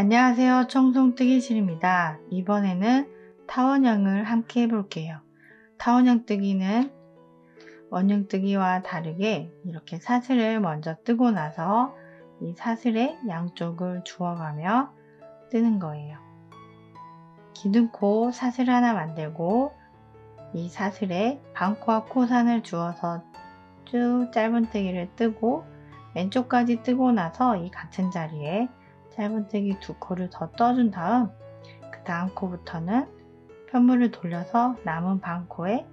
안녕하세요. 청송뜨기실입니다. 이번에는 타원형을 함께 해볼게요. 타원형 뜨기는 원형 뜨기와 다르게 이렇게 사슬을 먼저 뜨고 나서 이 사슬의 양쪽을 주워가며 뜨는 거예요. 기둥코 사슬 하나 만들고 이 사슬에 반코와 코산을 주어서 쭉 짧은 뜨기를 뜨고 왼쪽까지 뜨고 나서 이 같은 자리에 짧은뜨기 두 코를 더 떠준 다음 그 다음 코부터는 편물을 돌려서 남은 반 코에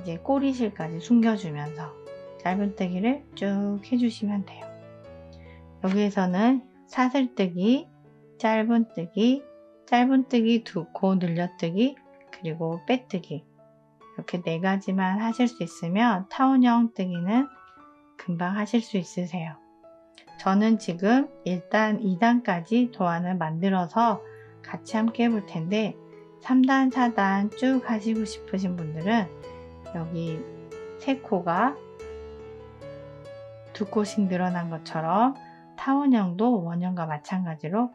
이제 꼬리실까지 숨겨주면서 짧은뜨기를 쭉 해주시면 돼요. 여기에서는 사슬뜨기, 짧은뜨기, 짧은뜨기 두 코 늘려뜨기, 그리고 빼뜨기 이렇게 네 가지만 하실 수 있으면 타원형 뜨기는 금방 하실 수 있으세요. 저는 지금 일단 2단까지 도안을 만들어서 같이 함께 해볼 텐데 3단, 4단 쭉 하시고 싶으신 분들은 여기 세 코가 두 코씩 늘어난 것처럼 타원형도 원형과 마찬가지로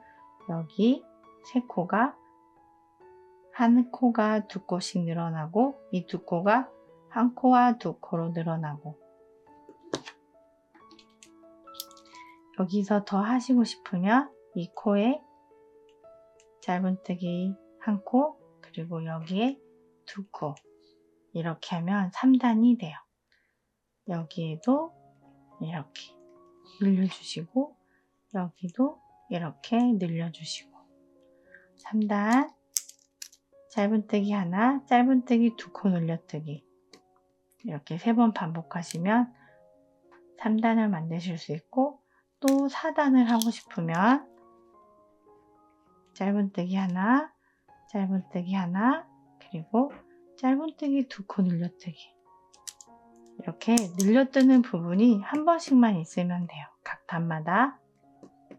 여기 세 코가 한 코가 두 코씩 늘어나고 이 두 코가 한 코와 두 코로 늘어나고 여기서 더 하시고 싶으면 이 코에 짧은뜨기 한 코, 그리고 여기에 두 코. 이렇게 하면 3단이 돼요. 여기에도 이렇게 늘려주시고, 여기도 이렇게 늘려주시고. 3단, 짧은뜨기 하나, 짧은뜨기 두 코 늘려뜨기. 이렇게 세 번 반복하시면 3단을 만드실 수 있고, 또 4단을 하고 싶으면 짧은뜨기 하나, 짧은뜨기 하나, 그리고 짧은뜨기 두 코 늘려뜨기 이렇게 늘려뜨는 부분이 한 번씩만 있으면 돼요. 각 단마다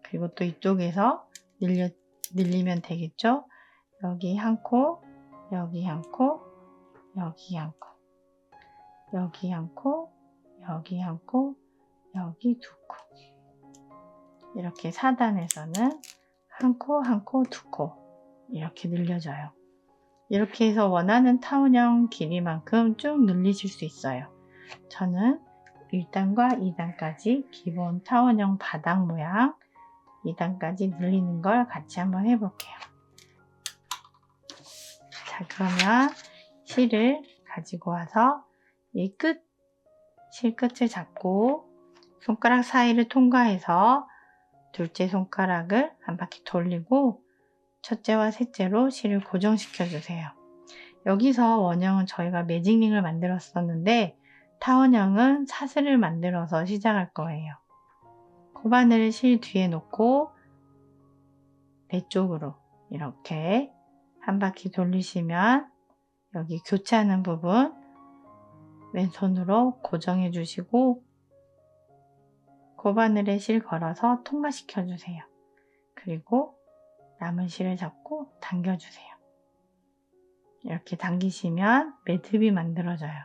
그리고 또 이쪽에서 늘려, 늘리면 되겠죠. 여기 한 코, 여기 한 코, 여기 한 코, 여기 한 코, 여기 한 코, 여기 두 코. 이렇게 4단에서는 한 코, 한 코, 두 코 이렇게 늘려져요. 이렇게 해서 원하는 타원형 길이만큼 쭉 늘리실 수 있어요. 저는 1단과 2단까지 기본 타원형 바닥 모양 2단까지 늘리는 걸 같이 한번 해볼게요. 자, 그러면 실을 가지고 와서 이 끝, 실 끝을 잡고 손가락 사이를 통과해서 둘째 손가락을 한 바퀴 돌리고 첫째와 셋째로 실을 고정시켜 주세요. 여기서 원형은 저희가 매직링을 만들었었는데 타원형은 사슬을 만들어서 시작할 거예요. 코바늘을 실 뒤에 놓고 내 쪽으로 이렇게 한 바퀴 돌리시면 여기 교차하는 부분 왼손으로 고정해 주시고 고바늘에 실 걸어서 통과시켜 주세요. 그리고 남은 실을 잡고 당겨주세요. 이렇게 당기시면 매듭이 만들어져요.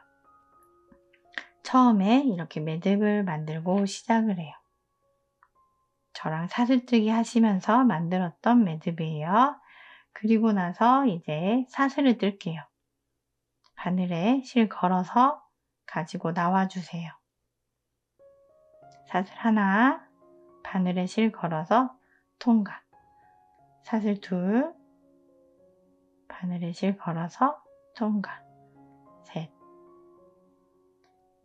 처음에 이렇게 매듭을 만들고 시작을 해요. 저랑 사슬뜨기 하시면서 만들었던 매듭이에요. 그리고 나서 이제 사슬을 뜰게요. 바늘에 실 걸어서 가지고 나와주세요. 사슬 하나, 바늘에 실 걸어서 통과. 사슬 둘, 바늘에 실 걸어서 통과. 셋.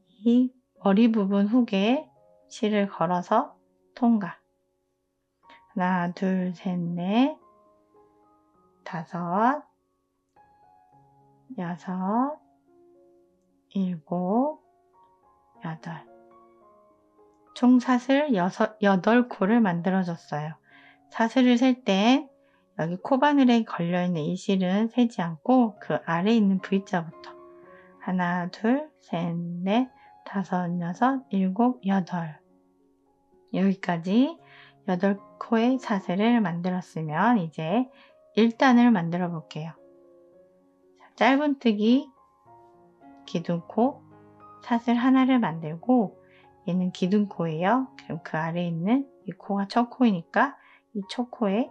이 머리 부분 훅에 실을 걸어서 통과. 하나, 둘, 셋, 넷, 다섯, 여섯, 일곱, 여덟. 총 사슬 6, 8코를 만들어줬어요. 사슬을 셀땐 여기 코바늘에 걸려있는 이 실은 세지 않고 그 아래에 있는 V자부터 하나, 둘, 셋, 넷, 다섯, 여섯, 일곱, 여덟 여기까지 8코의 사슬을 만들었으면 이제 1단을 만들어 볼게요. 짧은뜨기, 기둥코, 사슬 하나를 만들고 얘는 기둥코예요. 그럼 그 아래에 있는 이 코가 첫 코이니까 이 초코에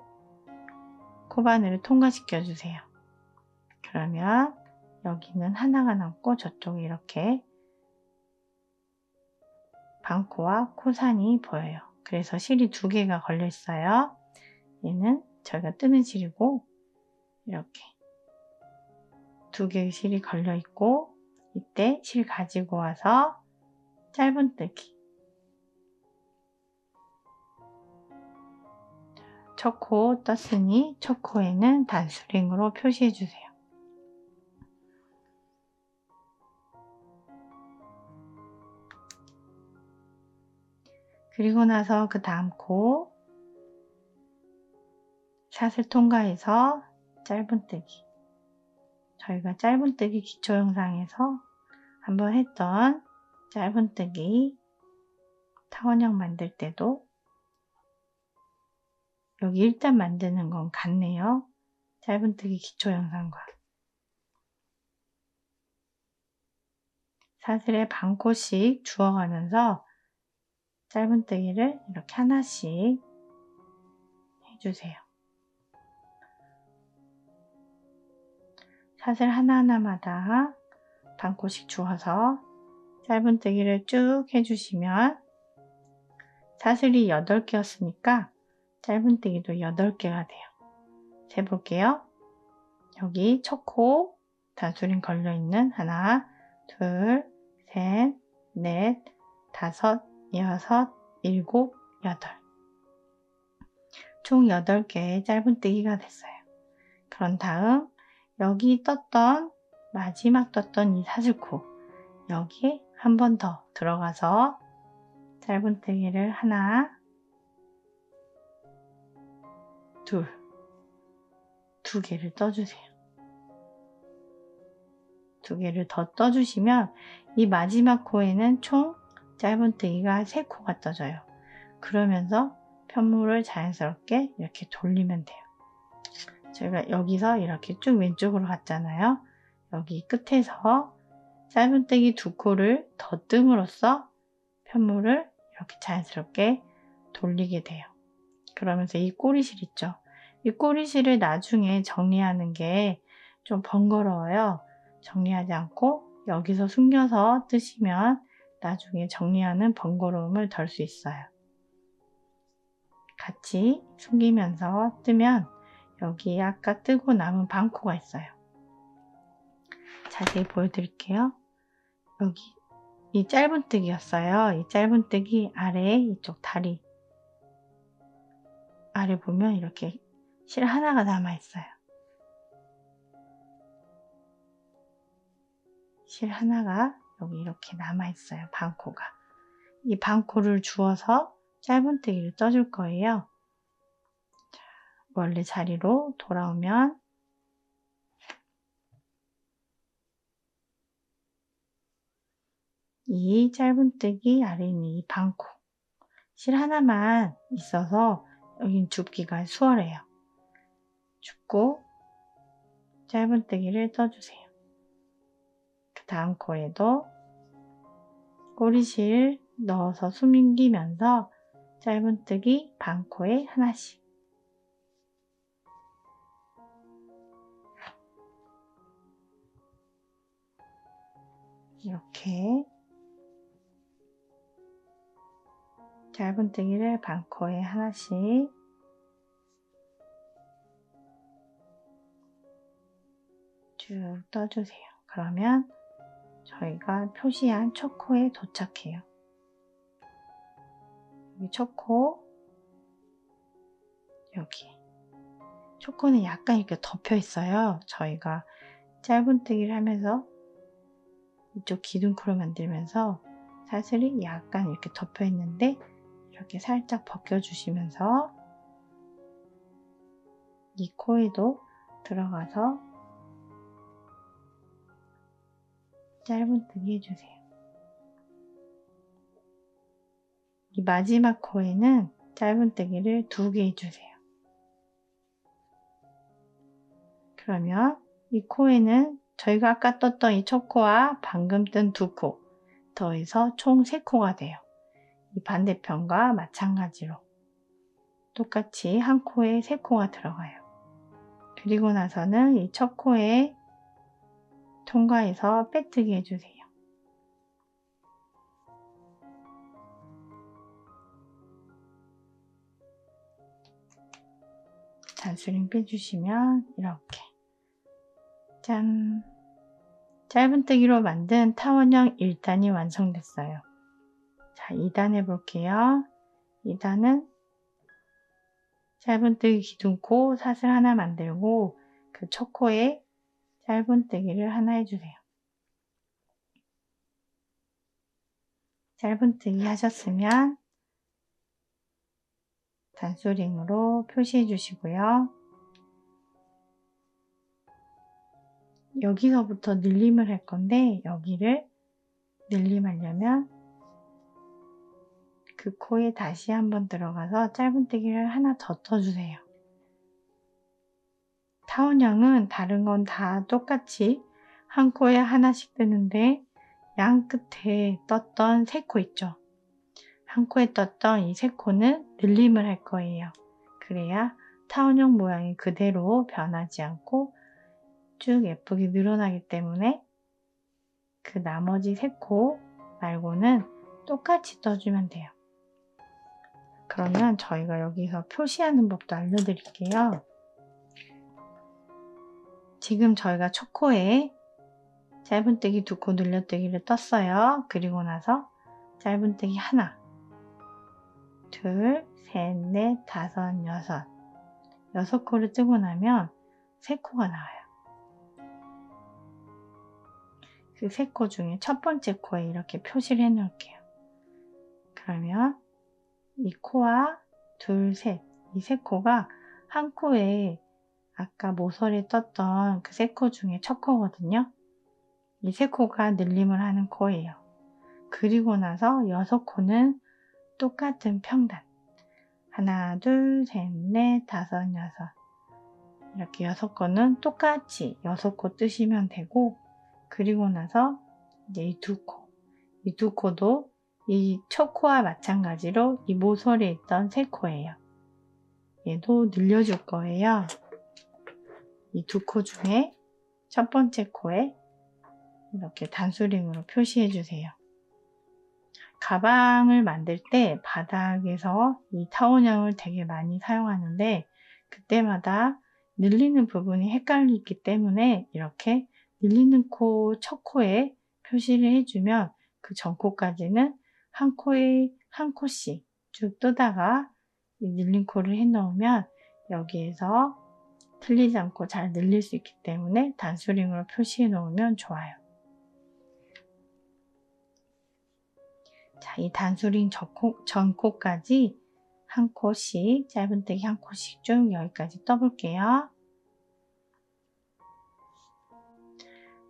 코바늘을 통과시켜 주세요. 그러면 여기는 하나가 남고 저쪽에 이렇게 방코와 코산이 보여요. 그래서 실이 두 개가 걸려 있어요. 얘는 저희가 뜨는 실이고 이렇게 두 개의 실이 걸려 있고 이때 실 가지고 와서 짧은뜨기. 초코 떴으니 초코에는 단수링으로 표시해 주세요. 그리고 나서 그 다음 코. 샷을 통과해서 짧은뜨기. 저희가 짧은뜨기 기초 영상에서 한번 했던 짧은뜨기 타원형 만들 때도 여기 일단 만드는 건 같네요. 짧은뜨기 기초 영상과 사슬에 반코씩 주워가면서 짧은뜨기를 이렇게 하나씩 해주세요. 사슬 하나하나마다 반코씩 주어서 짧은뜨기를 쭉 해주시면 사슬이 8개였으니까 짧은뜨기도 8개가 돼요. 세볼게요. 여기 첫 코 단수링 걸려있는 하나, 둘, 셋, 넷, 다섯, 여섯, 일곱, 여덟 총 8개의 짧은뜨기가 됐어요. 그런 다음 여기 떴던 마지막 떴던 이 사슬코 여기에 한 번 더 들어가서 짧은뜨기를 하나 둘, 두 개를 떠주세요. 두 개를 더 떠주시면 이 마지막 코에는 총 짧은뜨기가 세 코가 떠져요. 그러면서 편물을 자연스럽게 이렇게 돌리면 돼요. 저희가 여기서 이렇게 쭉 왼쪽으로 갔잖아요. 여기 끝에서 짧은뜨기 두 코를 더 뜸으로써 편물을 이렇게 자연스럽게 돌리게 돼요. 그러면서 이 꼬리실 있죠. 이 꼬리실을 나중에 정리하는 게 좀 번거로워요. 정리하지 않고 여기서 숨겨서 뜨시면 나중에 정리하는 번거로움을 덜 수 있어요. 같이 숨기면서 뜨면 여기 아까 뜨고 남은 방코가 있어요. 자세히 보여드릴게요. 여기 이 짧은뜨기였어요. 이 짧은뜨기 아래에 이쪽 다리 아래 보면 이렇게 실 하나가 남아 있어요. 실 하나가 여기 이렇게 남아 있어요. 방코가. 이 방코를 주어서 짧은뜨기를 떠줄 거예요. 자, 원래 자리로 돌아오면 이 짧은뜨기 아래 있는 이 방코 실 하나만 있어서 여긴 줍기가 수월해요. 줍고 짧은뜨기를 떠주세요. 그 다음 코에도 꼬리실 넣어서 숨기면서 짧은뜨기 반코에 하나씩 이렇게 짧은뜨기를 반코에 하나씩 쭉 떠주세요. 그러면 저희가 표시한 초코에 도착해요. 여기 초코, 여기. 초코는 약간 이렇게 덮여 있어요. 저희가 짧은뜨기를 하면서 이쪽 기둥코를 만들면서 사슬이 약간 이렇게 덮여 있는데 이렇게 살짝 벗겨주시면서 이 코에도 들어가서 짧은뜨기 해주세요. 이 마지막 코에는 짧은뜨기를 두 개 해주세요. 그러면 이 코에는 저희가 아까 떴던 이 첫 코와 방금 뜬 두 코 더해서 총 세 코가 돼요. 이 반대편과 마찬가지로 똑같이 한 코에 세 코가 들어가요. 그리고 나서는 이 첫 코에 통과해서 빼뜨기 해주세요. 단수링 빼주시면 이렇게 짠 짧은뜨기로 만든 타원형 1단이 완성됐어요. 자 2단 해볼게요. 2단은 짧은뜨기 기둥코 사슬 하나 만들고 그 첫 코에 짧은뜨기를 하나 해주세요. 짧은뜨기 하셨으면 단소링으로 표시해 주시고요. 여기서부터 늘림을 할 건데 여기를 늘림하려면 그 코에 다시 한번 들어가서 짧은뜨기를 하나 더 떠주세요. 타원형은 다른 건 다 똑같이 한 코에 하나씩 뜨는데 양 끝에 떴던 세 코 있죠. 한 코에 떴던 이 세 코는 늘림을 할 거예요. 그래야 타원형 모양이 그대로 변하지 않고 쭉 예쁘게 늘어나기 때문에 그 나머지 세 코 말고는 똑같이 떠주면 돼요. 그러면 저희가 여기서 표시하는 법도 알려드릴게요. 지금 저희가 첫 코에 짧은뜨기 두 코 늘려뜨기를 떴어요. 그리고 나서 짧은뜨기 하나 둘, 셋, 넷, 다섯, 여섯. 여섯 코를 뜨고 나면 세 코가 나와요. 그 세 코 중에 첫 번째 코에 이렇게 표시를 해 놓을게요. 그러면 이 코와 둘, 셋, 이 세 코가 한 코에 아까 모서리에 떴던 그 세 코 중에 첫 코거든요. 이 세 코가 늘림을 하는 코예요. 그리고 나서 여섯 코는 똑같은 평단. 하나, 둘, 셋, 넷, 다섯, 여섯. 이렇게 여섯 거는 똑같이 여섯 코 뜨시면 되고, 그리고 나서 이제 이 두 코. 이 두 코도 이 첫 코와 마찬가지로 이 모서리에 있던 세 코예요. 얘도 늘려줄 거예요. 이 두 코 중에 첫 번째 코에 이렇게 단수링으로 표시해 주세요. 가방을 만들 때 바닥에서 이 타원형을 되게 많이 사용하는데 그때마다 늘리는 부분이 헷갈리기 때문에 이렇게 늘리는 코 첫 코에 표시를 해주면 그 전 코까지는 한 코에 한 코씩 쭉 뜨다가 이 늘린 코를 해 놓으면 여기에서 틀리지 않고 잘 늘릴 수 있기 때문에 단수링으로 표시해 놓으면 좋아요. 자, 이 단수링 전코, 전코까지 한 코씩, 짧은뜨기 한 코씩 쭉 여기까지 떠볼게요.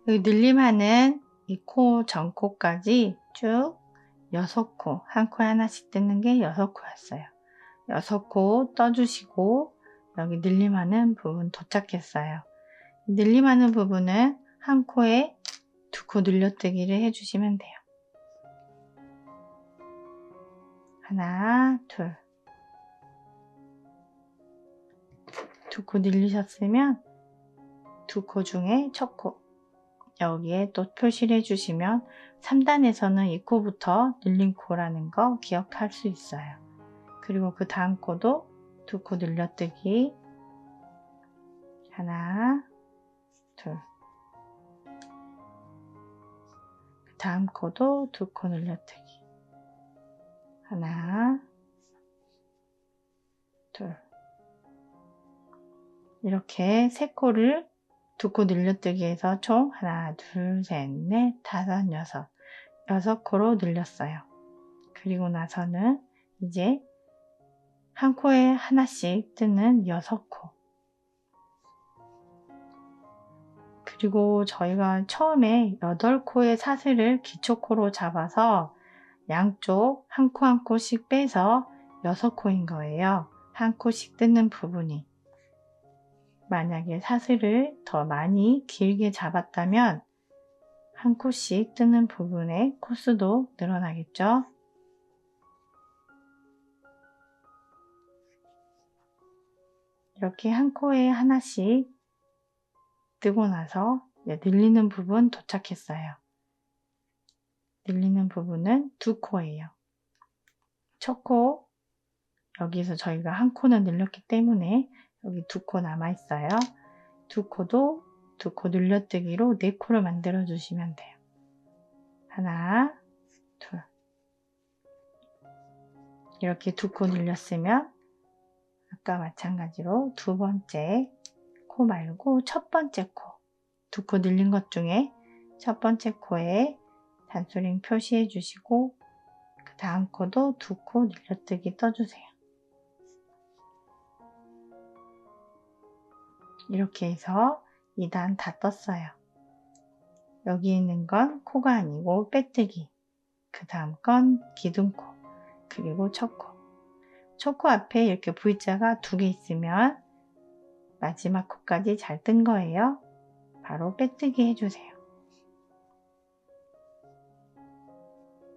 늘림하는 이 코 전코까지 쭉 여섯 코, 한 코에 하나씩 뜨는 게 여섯 코였어요. 여섯 코 떠주시고 여기 늘림하는 부분 도착했어요. 늘림하는 부분은 한 코에 두 코 늘려뜨기를 해주시면 돼요. 하나, 둘. 두 코 늘리셨으면 두 코 중에 첫 코. 여기에 또 표시를 해주시면 3단에서는 이 코부터 늘린 코라는 거 기억할 수 있어요. 그리고 그 다음 코도 두 코 늘려뜨기. 하나, 둘. 그 다음 코도 두 코 늘려뜨기. 하나, 둘. 이렇게 세 코를 두 코 늘려뜨기 해서 총 하나, 둘, 셋, 넷, 다섯, 여섯. 여섯 코로 늘렸어요. 그리고 나서는 이제 한 코에 하나씩 뜨는 여섯 코. 그리고 저희가 처음에 여덟 코의 사슬을 기초코로 잡아서 양쪽 한 코 한 코씩 빼서 여섯 코인 거예요. 한 코씩 뜯는 부분이. 만약에 사슬을 더 많이 길게 잡았다면 한 코씩 뜨는 부분의 코수도 늘어나겠죠. 이렇게 한 코에 하나씩 뜨고 나서 늘리는 부분 도착했어요. 늘리는 부분은 두 코예요. 첫 코, 여기서 저희가 한 코는 늘렸기 때문에 여기 두 코 남아있어요. 두 코도 두코 늘려뜨기로 네 코를 만들어 주시면 돼요. 하나, 둘. 이렇게 두코 늘렸으면 아까 마찬가지로 두 번째 코 말고 첫 번째 코. 두 코 늘린 것 중에 첫 번째 코에 단소링 표시해 주시고 그 다음 코도 두 코 늘려뜨기 떠주세요. 이렇게 해서 2단 다 떴어요. 여기 있는 건 코가 아니고 빼뜨기. 그 다음 건 기둥코. 그리고 첫 코. 첫코 앞에 이렇게 V자가 두 개 있으면 마지막 코까지 잘 뜬 거예요. 바로 빼뜨기 해주세요.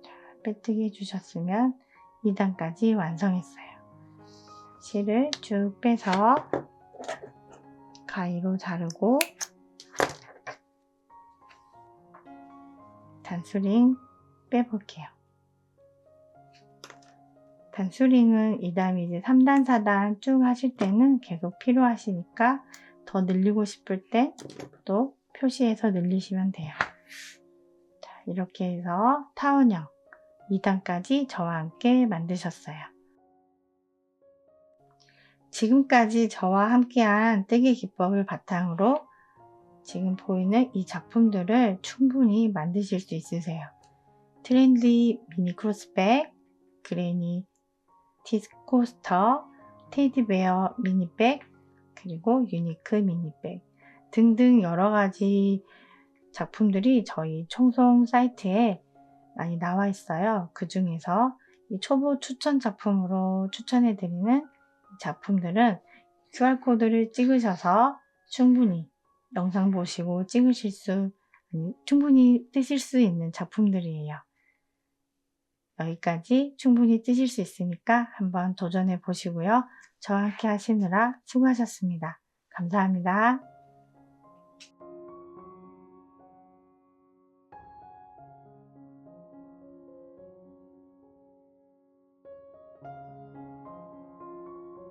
자, 빼뜨기 해주셨으면 2단까지 완성했어요. 실을 쭉 빼서 가위로 자르고 단수링 빼볼게요. 단수링은 2단, 이제 3단, 4단 쭉 하실 때는 계속 필요하시니까 더 늘리고 싶을 때 또 표시해서 늘리시면 돼요. 자, 이렇게 해서 타원형 2단까지 저와 함께 만드셨어요. 지금까지 저와 함께한 뜨개 기법을 바탕으로 지금 보이는 이 작품들을 충분히 만드실 수 있으세요. 트렌디 미니 크로스백, 그레니 티스코스터, 테디베어 미니백, 그리고 유니크 미니백 등등 여러 가지 작품들이 저희 총송 사이트에 많이 나와 있어요. 그 중에서 이 초보 추천 작품으로 추천해 드리는 작품들은 QR코드를 찍으셔서 충분히 영상 보시고 찍으실 수, 충분히 뜨실 수 있는 작품들이에요. 여기까지 충분히 뜨실 수 있으니까 한번 도전해 보시고요. 저와 함께 하시느라 수고하셨습니다. 감사합니다.